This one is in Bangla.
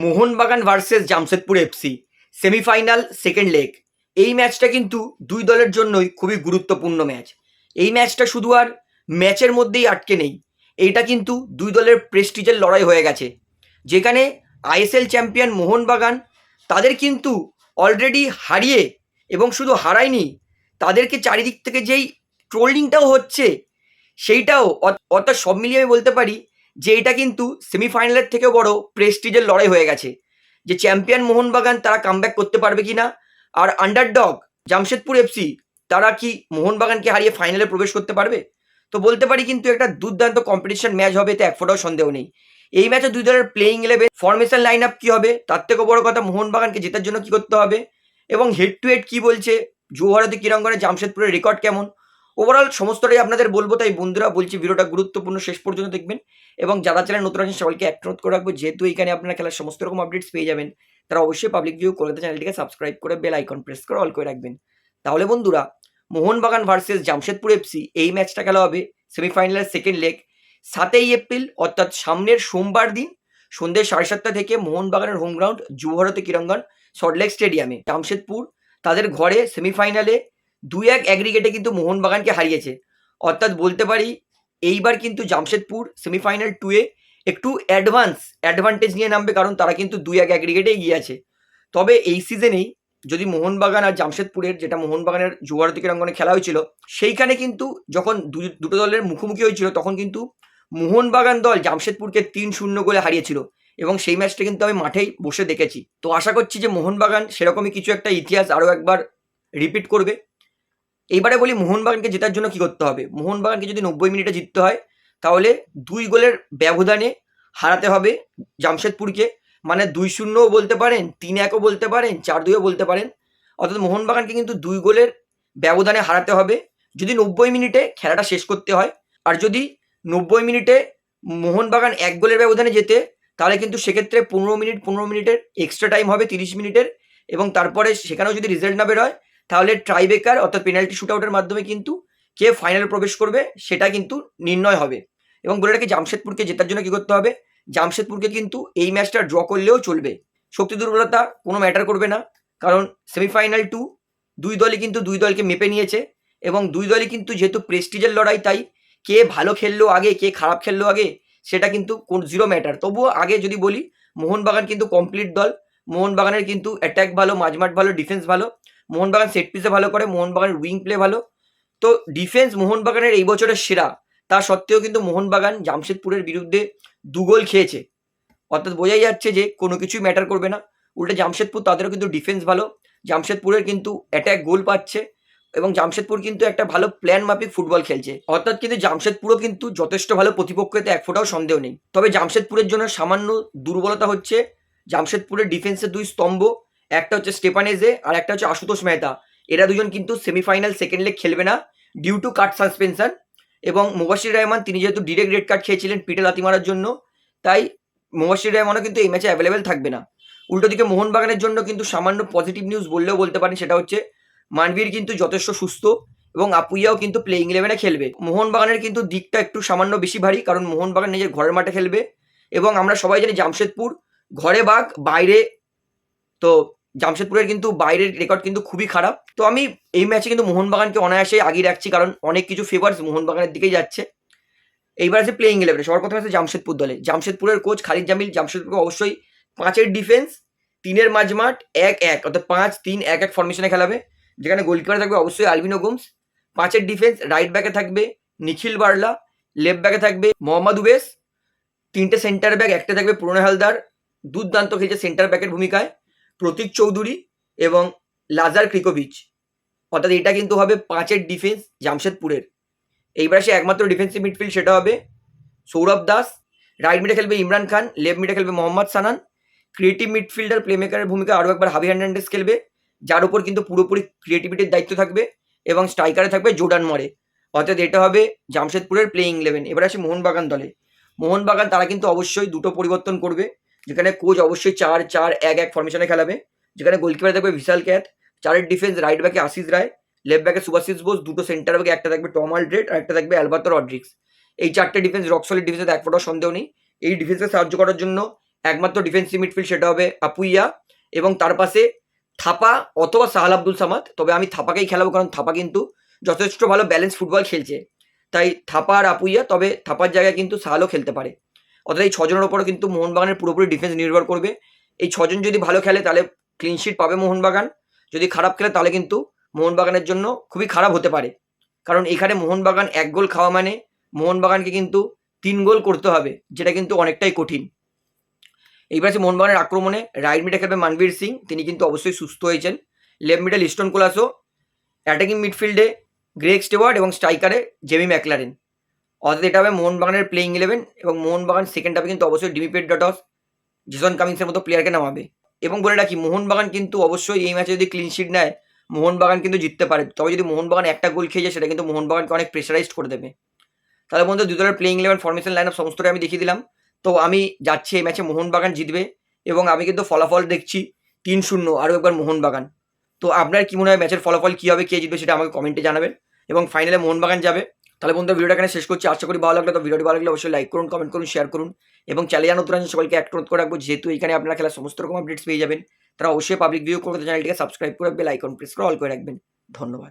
Mohun Bagan versus Jamshedpur FC, semifinal second leg. এই ম্যাচটা কিন্তু দুই দলের জন্যই খুবই গুরুত্বপূর্ণ ম্যাচ। এই ম্যাচটা শুধু আর ম্যাচের মধ্যেই আটকে নেই, এইটা কিন্তু দুই দলের প্রেস্টিজের লড়াই হয়ে গেছে। যেখানে আইএসএল চ্যাম্পিয়ন মোহনবাগান তাদের কিন্তু অলরেডি হারিয়ে এবং শুধু হারায়নি, তাদেরকে চারিদিক থেকে যেই ট্রোলিংটাও হচ্ছে, সেইটাও অত- সব মিলিয়ে আমি বলতে পারি যে এটা কিন্তু সেমিফাইনালের থেকেও বড় প্রেস্টিজের লড়াই হয়ে গেছে। যে চ্যাম্পিয়ন মোহনবাগান তারা কামব্যাক করতে পারবে কি না আর আন্ডারডগ জামশেদপুর এফসি তারা কি মোহনবাগানকে হারিয়ে ফাইনালে প্রবেশ করতে পারবে? তো বলতে পারি কিন্তু একটা দুর্দান্ত কম্পিটিশন ম্যাচ হবে, এতে এক ফোটাও সন্দেহ নেই। এই ম্যাচে দুই দলের playing eleven formation line up কী হবে? তার থেকেও বড় কথা মোহনবাগানকে জেতার জন্য কি করতে হবে? এবং হেড টু হেড কী বলছে? জৌহারতি ক্রীড়াঙ্গনে জামশেদপুরের রেকর্ড কেমন? ওভারঅল সমস্তটাই আপনাদের বলব, তাই বন্ধুরা বলছি ভিডিওটা গুরুত্বপূর্ণ শেষ পর্যন্ত দেখবেন। এবং যারা চ্যানেল নতুন আছেন, সবাইকে এক করে রাখব, যেহেতু এখানে আপনারা খেলার সমস্ত রকম আপডেটস পেয়ে যাবেন, তারা অবশ্যই পাবলিক ভিউ কলকাতা চ্যানেলটিকে সাবস্ক্রাইব করে বেল আইকন প্রেস করে অল করে রাখবেন। তাহলে বন্ধুরা, মোহনবাগান ভার্সেস জামশেদপুর এফসি এই ম্যাচটা খেলা হবে সেমিফাইনালের সেকেন্ড লেগ সাতই এপ্রিল অর্থাৎ সামনের সোমবার দিন, সন্ধ্যে সাড়ে সাতটা থেকে মোহনবাগানের home ground Yuva Bharati Krirangan Salt Lake স্টেডিয়ামে জামশেদপুর তাদের ঘরে সেমিফাইনালে দুই এক অ্যাগ্রিগেটে কিন্তু মোহনবাগানকে হারিয়েছে। অর্থাৎ বলতে পারি, এইবার কিন্তু জামশেদপুর সেমিফাইনাল টুয়ে একটু অ্যাডভান্স অ্যাডভান্টেজ নিয়ে নামবে, কারণ তারা কিন্তু দুই এক অ্যাগ্রিগেটে এগিয়ে আছে। তবে এই সিজনেই যদি মোহনবাগান আর জামশেদপুরের, যেটা মোহনবাগানের যুবভারতী ক্রীড়াঙ্গনে খেলা হয়েছিল, সেইখানে কিন্তু যখন দুটো দলের মুখোমুখি হয়েছিল, তখন কিন্তু মোহনবাগান দল জামশেদপুরকে তিন শূন্য গোলে হারিয়েছিল এবং সেই ম্যাচটা কিন্তু আমি মাঠেই বসে দেখেছি। তো আশা করছি যে মোহনবাগান সেরকমই কিছু একটা ইতিহাস আরও একবার রিপিট করবে। এইবারে বলি মোহনবাগানকে জেতার জন্য কি করতে হবে? মোহনবাগানকে যদি নব্বই মিনিটে জিততে হয়, তাহলে দুই গোলের ব্যবধানে হারাতে হবে জামশেদপুরকে। মানে দুই শূন্যও বলতে পারেন, তিন একও বলতে পারেন, চার দুইও বলতে পারেন। অর্থাৎ মোহনবাগানকে কিন্তু দুই গোলের ব্যবধানে হারাতে হবে। যদি নব্বই মিনিটে খেলাটা শেষ করতে হয়, আর যদি নব্বই মিনিটে মোহনবাগান এক গোলের ব্যবধানে যেতে তাহলে কিন্তু সেক্ষেত্রে পনেরো মিনিট, পনেরো মিনিটের এক্সট্রা টাইম হবে, তিরিশ মিনিটের। এবং তারপরে সেখানেও যদি রেজাল্ট না বেরোয় তাহলে ট্রাইবেকার অর্থাৎ পেনাল্টি শুট আউটের মাধ্যমে কিন্তু কে ফাইনালে প্রবেশ করবে সেটা কিন্তু নির্ণয় হবে। এবং বলে রাখি, জামশেদপুরকে জেতার জন্য কি করতে হবে? জামশেদপুরকে কিন্তু এই ম্যাচটা ড্র করলেও চলবে। শক্তি দুর্বলতা কোনো ম্যাটার করবে না, কারণ সেমিফাইনাল টু দুই দলই কিন্তু দুই দলকে মেপে নিয়েছে এবং দুই দলই কিন্তু যেহেতু প্রেস্টিজের লড়াই, তাই কে ভালো খেললো আগে, কে খারাপ খেললো আগে, সেটা কিন্তু কোন জিরো ম্যাটার তবুও আগে যদি বলি, মোহনবাগান কিন্তু কমপ্লিট দল। মোহনবাগানের কিন্তু অ্যাটাক ভালো, মাঝমাঠ ভালো ডিফেন্স ভালো। মোহনবাগান সেট পিসে ভালো করে, মোহনবাগানের উইং প্লে ভালো। তো ডিফেন্স মোহনবাগানের এই বছরের সেরা। তা সত্ত্বেও কিন্তু মোহনবাগান জামশেদপুরের বিরুদ্ধে দু গোল খেয়েছে। অর্থাৎ বোঝাই যাচ্ছে যে কোনো কিছুই ম্যাটার করবে না। উল্টে জামশেদপুর তাদেরও কিন্তু ডিফেন্স ভালো। জামশেদপুরের কিন্তু অ্যাটাক গোল পাচ্ছে এবং জামশেদপুর কিন্তু একটা ভালো প্ল্যান মাফিক ফুটবল খেলছে। অর্থাৎ কিন্তু জামশেদপুরও কিন্তু যথেষ্ট ভালো প্রতিপক্ষ এতে এক ফোটাও সন্দেহ নেই। তবে জামশেদপুরের জন্য সামান্য দুর্বলতা হচ্ছে জামশেদপুরের ডিফেন্সের দুই স্তম্ভ। একটা হচ্ছে স্টেপানেজে আর একটা হচ্ছে আশুতোষ মেহতা। এরা দুজন কিন্তু সেমিফাইনাল সেকেন্ড লেগ খেলবে না ডিউ টু কাট সাসপেনশন এবং মুবাশির রহমান তিনি যেহেতু ডিরেক্ট রেড কার্ড খেয়েছিলেন পিটে লাতি মারার জন্য, তাই মুবাশির রহমানও কিন্তু এই ম্যাচে অ্যাভেলেবেল থাকবে না। উল্টো দিকে মোহনবাগানের জন্য কিন্তু সামান্য পজিটিভ নিউজ বললেও বলতে পারেন, সেটা হচ্ছে মানবীর কিন্তু যথেষ্ট সুস্থ এবং আপুইয়াও কিন্তু প্লেইং ইলেভেনে খেলবে। মোহনবাগানের কিন্তু দিকটা একটু সামান্য বেশি ভারী, কারণ মোহনবাগান নিজের ঘরের মাঠে খেলবে এবং আমরা সবাই জানি জামশেদপুর ঘরে বাঘ, বাইরে তো জামশেদপুরের কিন্তু বাইরের রেকর্ড কিন্তু খুবই খারাপ। তো আমি এই ম্যাচে কিন্তু মোহনবাগানকে অনায়াসে আগিয়ে রাখছি, কারণ অনেক কিছু ফেভার্স মোহনবাগানের দিকেই যাচ্ছে। এইবার আছে প্লেইং ইলেভেনে সবার প্রথমে আছে জামশেদপুর দলে। জামশেদপুরের কোচ খালিদ জামিল, জামশেদপুরকে অবশ্যই পাঁচের ডিফেন্স তিনের মাঝমাঠ এক এক, অর্থাৎ পাঁচ, তিন, এক এক ফরমেশনে খেলাবে। যেখানে গোলকিপারে থাকবে অবশ্যই আলবিনো গোমস পাঁচের ডিফেন্স রাইট ব্যাকে থাকবে নিখিল বার্লা লেফট ব্যাকে থাকবে মোহাম্মদ উবেস। তিনটে সেন্টার ব্যাক একটা থাকবে পুরনো হালদার। দুর্দান্ত খেলছে সেন্টার ব্যাকের ভূমিকায়। প্রতীক চৌধুরী এবং লাজার ক্রিকোভিচ। অর্থাৎ এটা কিন্তু হবে পাঁচের ডিফেন্স জামশেদপুরের। এইবার সে একমাত্র ডিফেন্সিভ মিডফিল্ড সেটা হবে সৌরভ দাস রাইট মিডে খেলবে ইমরান খান লেফট মিডে খেলবে মোহাম্মদ সানান। ক্রিয়েটিভ মিডফিল্ডার প্লেমেকারের ভূমিকা আরও একবার হাবি হার্নান্ডেস খেলবে, যার উপর কিন্তু পুরোপুরি ক্রিয়েটিভিটির দায়িত্ব থাকবে এবং স্ট্রাইকারে থাকবে জোর্ডান মরে। অর্থাৎ এটা হবে জামশেদপুরের প্লেইং ইলেভেন এবার আসে মোহনবাগান দলে। মোহনবাগান তারা কিন্তু অবশ্যই দুটো পরিবর্তন করবে। যেখানে কোচ অবশ্যই চার চার, এক এক ফরমেশনে খেলাবে। যেখানে গোলকিপারে থাকবে বিশাল ক্যাথ চারের ডিফেন্স রাইট ব্যাকে আশিস রায় লেফট ব্যাকে সুভাশিস বোস, দুটো সেন্টার ব্যাকে একটা থাকবে টম আলড্রেড আর একটা থাকবে অ্যালবার্তো রড্রিক্স এই চারটে ডিফেন্স রক সলিড ডিফেন্সে এক ফোটাও সন্দেহ নেই। এই ডিফেন্সকে সাহায্য করার জন্য একমাত্র ডিফেন্সিভ মিডফিল্ড সেটা হবে আপুইয়া এবং তার পাশে থাপা অথবা সাহাল আব্দুল সামাদ। তবে আমি থাপাকেই খেলাবো কারণ থাপা কিন্তু যথেষ্ট ভালো ব্যালেন্স ফুটবল খেলছে। তাই থাপা আর আপুইয়া, তবে থাপার জায়গায় কিন্তু সাহালও খেলতে পারে। অর্থাৎ এই ছজনের ওপরও কিন্তু মোহনবাগানের পুরোপুরি ডিফেন্স নির্ভর করবে। এই ছজন যদি ভালো খেলে, তাহলে ক্লিনশিট পাবে মোহনবাগান। যদি খারাপ খেলে, তাহলে কিন্তু মোহনবাগানের জন্য খুবই খারাপ হতে পারে। কারণ এখানে মোহনবাগান এক গোল খাওয়া মানে মোহনবাগানকে কিন্তু তিন গোল করতে হবে, যেটা কিন্তু অনেকটাই কঠিন। এইবার আছে মোহনবাগানের আক্রমণে রাইট মিডে খেলবে মানবীর সিং, তিনি কিন্তু অবশ্যই সুস্থ হয়েছেন। লেফট মিডে লিস্টন কোলাসো অ্যাটাকিং মিডফিল্ডে গ্রেগ স্টেওয়ার্ড এবং স্ট্রাইকারে জেমি ম্যাকলারেন। অর্থাৎ এটা হবে মোহনবাগানের প্লেইং ইলেভেন এবং মোহনবাগান সেকেন্ড হাফে কিন্তু অবশ্যই ডিমিপেড ডটস জিসন কামিংসের মতো প্লেয়ারকে নামাবে। এবং বলে রাখি, মোহনবাগান কিন্তু অবশ্যই এই ম্যাচে যদি ক্লিনশিট নেয়, মোহনবাগান কিন্তু জিততে পারে। তবে যদি মোহনবাগান একটা গোল খেয়ে যায়, সেটা কিন্তু মোহনবাগানকে অনেক প্রেশারাইজড করে দেবে। তাহলে বন্ধু দু দলের playing eleven formation line up সমস্তটাই আমি দেখিয়ে দিলাম। তো আমি যাচ্ছি এই ম্যাচে মোহনবাগান জিতবে এবং আমি কিন্তু ফলাফল দেখছি তিন শূন্য, আরও একবার মোহনবাগান। তো আপনার কি মনে হয় ম্যাচের ফলাফল কী হবে, কে জিতবে সেটা আমাকে কমেন্টে জানাবেন। এবং ফাইনালে মোহনবাগান যাবে। তাহলে বন্ধু ভিডিওটা এখানে শেষ করছি। আশা করি ভালো লাগল। তো ভিডিওটি ভালো লাগলে অবশ্যই লাইক করুন কমেন্ট করুন শেয়ার করুন এবং চ্যানেল নতুন আছে সকলকে অ্যাক্ট করে রাখব, যেহেতু এখানে আপনারা খেলা সমস্ত রকম আপডেটস পেয়ে যাবেন, তারা অবশ্যই পাবলিক ভিউ করতে চ্যানেলটিকে সাবস্ক্রাইব করে বেল আইকন প্রেস করে অল করে রাখবেন। ধন্যবাদ।